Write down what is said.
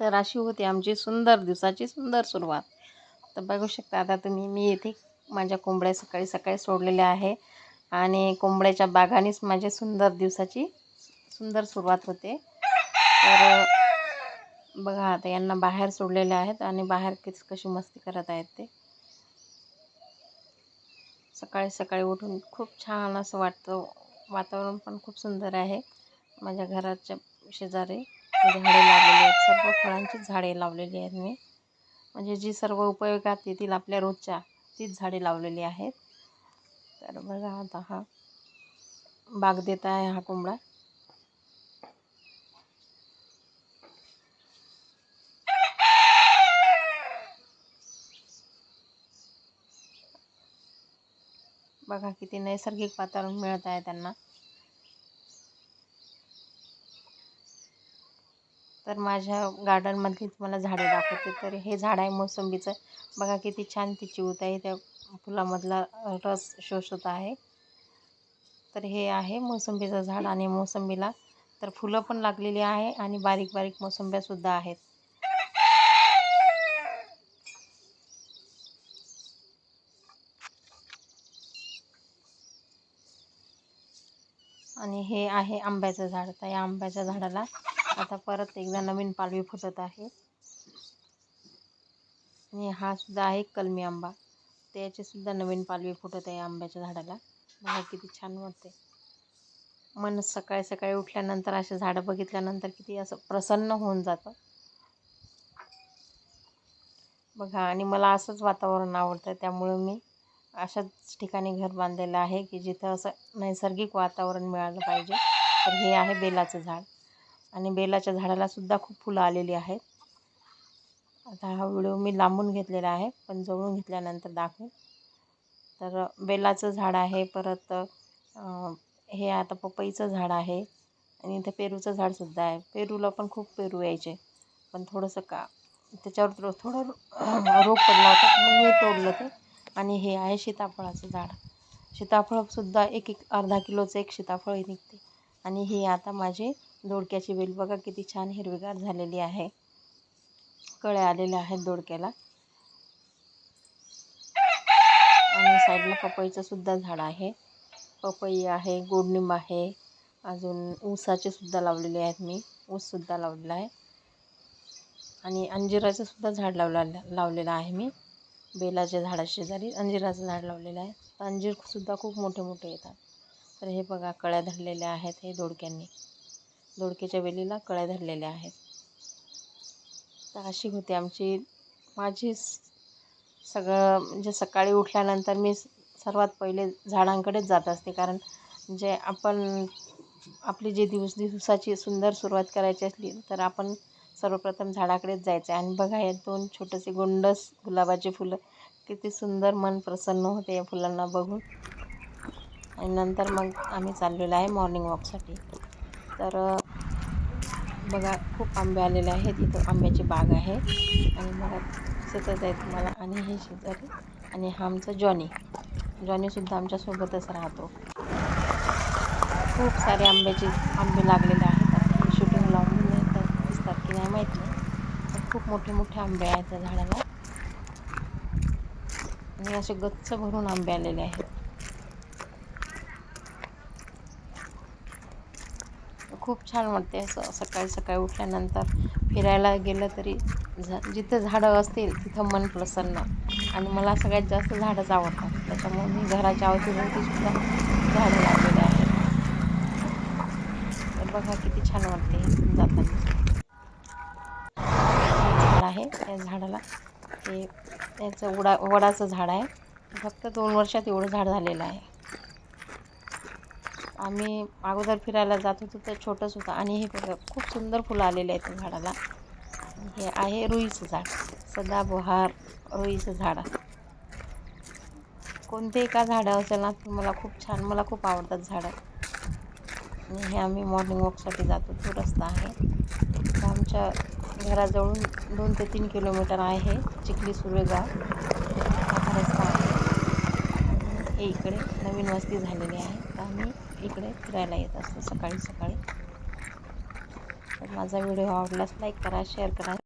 तर अशी होती आमची सुंदर दिवसाची सुंदर सुरुवात. तर बघू शकता आता तुम्ही मी इथे माझ्या कोंबड्या सकाळी सकाळी सोडलेल्या आहे आणि कोंबड्याच्या बागानेच माझ्या सुंदर दिवसाची सुंदर सुरुवात होते. तर बघा आता यांना बाहेर सोडलेले आहेत आणि बाहेर किती कशी मस्ती करत आहेत ते. सकाळी सकाळी उठून खूप छान असं वाटतं वातावरण पण खूप सुंदर आहे माझ्या घराच्या शेजारी. झाडे लावलेली आहेत. सर्व फळांची झाडे लावलेली आहेत मी. म्हणजे जी सर्व उपयोगात येतील आपल्या रोजच्या तीच झाडे लावलेली आहेत. तर बघा आता हा बाग देत आहे हा कोंबडा. बघा किती नैसर्गिक वातावरण मिळत आहे त्यांना. तर माझ्या गार्डनमधली तुम्हाला झाडे दाखवते. तर हे झाड आहे मोसंबीचं. बघा किती छान ती चिवत आहे. त्या फुलामधला रस शोषत आहे. तर हे आहे मोसंबीचं झाड आणि मोसंबीला तर फुलं पण लागलेली आहे आणि बारीक बारीक मोसंब्यासुद्धा आहेत. आणि हे आहे आंब्याचं झाड. तर या आंब्याच्या झाडाला आता परत एकदा नवीन पालवी फुटत आहे. आणि हा सुद्धा आहे कलमी आंबा. त्याची सुद्धा नवीन पालवी फुटत आहे आंब्याच्या झाडाला. बघा किती छान वाटते मन सकाळी सकाळी उठल्यानंतर असे झाडं बघितल्यानंतर किती असं प्रसन्न होऊन जातं. बघा आणि मला असंच वातावरण आवडतं त्यामुळे मी अशाच ठिकाणी घर बांधलेलं आहे की जिथं असं नैसर्गिक वातावरण मिळालं पाहिजे. तर हे आहे बेलाचं झाड. आणि बेलाच्या झाडाला सुद्धा खूप फुलं आलेली आहेत. आता हा व्हिडिओ मी लांबून घेतलेला आहे पण जवळून घेतल्यानंतर दाखवेन. तर बेलाचं झाड आहे परत हे आता पपईचं झाड आहे आणि इथं पेरूचं झाडसुद्धा आहे. पेरूला पण खूप पेरू यायचे पण थोडंसं का त्याच्यावर थोडं रोग पडला होता मग मी तोडलं ते. आणि हे आहे सीताफळाचं झाड. सीताफळसुद्धा एक एक अर्धा किलोचं एक सीताफळ निघते. आणि हे आता माझे दोडक्याची वेल. बघा किती छान हिरवीगार झालेली आहे. कळ्या आलेल्या आहेत दोडक्याला आणि साईडला पपईचं सुद्धा झाड आहे. पपई आहे गोडनिंब आहे. अजून ऊसाचे सुद्धा लावलेले आहेत मी. ऊससुद्धा लावलेला आहे. आणि अंजिराचं सुद्धा झाड लावला लावलेलं आहे मी. बेलाच्या झाडाशेजारी अंजिराचं झाड लावलेलं आहे. अंजीरसुद्धा खूप मोठे मोठे येतात. तर हे बघा कळ्या धरलेल्या आहेत हे दोडक्यांनी दोडक्याच्या वेलीला कळ्या धरलेल्या आहेत. तर अशी होती आमची माझी सगळं म्हणजे सकाळी उठल्यानंतर मी सर्वात पहिले झाडांकडेच जात असते. कारण जे आपण आपली जी दिवस दिवसाची सुंदर सुरुवात करायची असली तर आपण सर्वप्रथम झाडाकडेच जायचं. आहे आणि बघा या दोन छोटेसे गोंडस गुलाबाचे फुलं किती सुंदर मन प्रसन्न होते या फुलांना बघून. आणि नंतर मग आम्ही चाललेलो आहे मॉर्निंग वॉकसाठी तर बघा खूप आंबे आलेले आहेत. इथं आंब्याची बाग आहे. आणि मला दिसतच आहे तुम्हाला. आणि हे शेजारी आणि हा आमचा जॉनी जॉनीसुद्धा आमच्यासोबतच राहतो. खूप सारे आंब्याचे आंबे लागलेले आहेत. आता शूटिंग लावून दिसतात की नाही माहीत नाही. खूप मोठे मोठे आंबे आहेत त्या झाडाला. आणि असे गच्च भरून आंबे आलेले आहेत. खूप छान वाटते असं सकाळी सकाळी उठल्यानंतर फिरायला गेलं तरी झ जिथं झाडं असतील तिथं मन प्रसन्न. आणि मला सगळ्यात जास्त झाडंच आवडतात. त्याच्यामुळे मी घराच्या अवतीभोवतीसुद्धा झाडं लावलेले आहेत. तर बघा किती छान वाटते जाताना. झाड आहे त्या झाडाला. ते त्याचं उडा वडाचं झाड आहे. फक्त दोन वर्षात एवढं झाड झालेलं आहे. आम्ही अगोदर फिरायला जात होतो तर छोटंच होतं. आणि हे बघा खूप सुंदर फुलं आलेले आहेत झाडाला. हे आहे रुईचं झाड. सदाबहार रुईचं झाड. कोणतेही का झाडं असेल ना मला खूप छान मला खूप आवडतात झाडं. आणि हे आम्ही मॉर्निंग वॉकसाठी जातो तो रस्ता आहे. तर आमच्या घराजवळून दोन ते तीन किलोमीटर आहे चिखली सुरेगाव. हे इकडे नवीन वस्ती झालेली आहे. तर आम्ही इकडे फिरायला येत असतो सकाळी सकाळी. तर माझा व्हिडिओ आवडल्यास लाईक करा शेअर करा.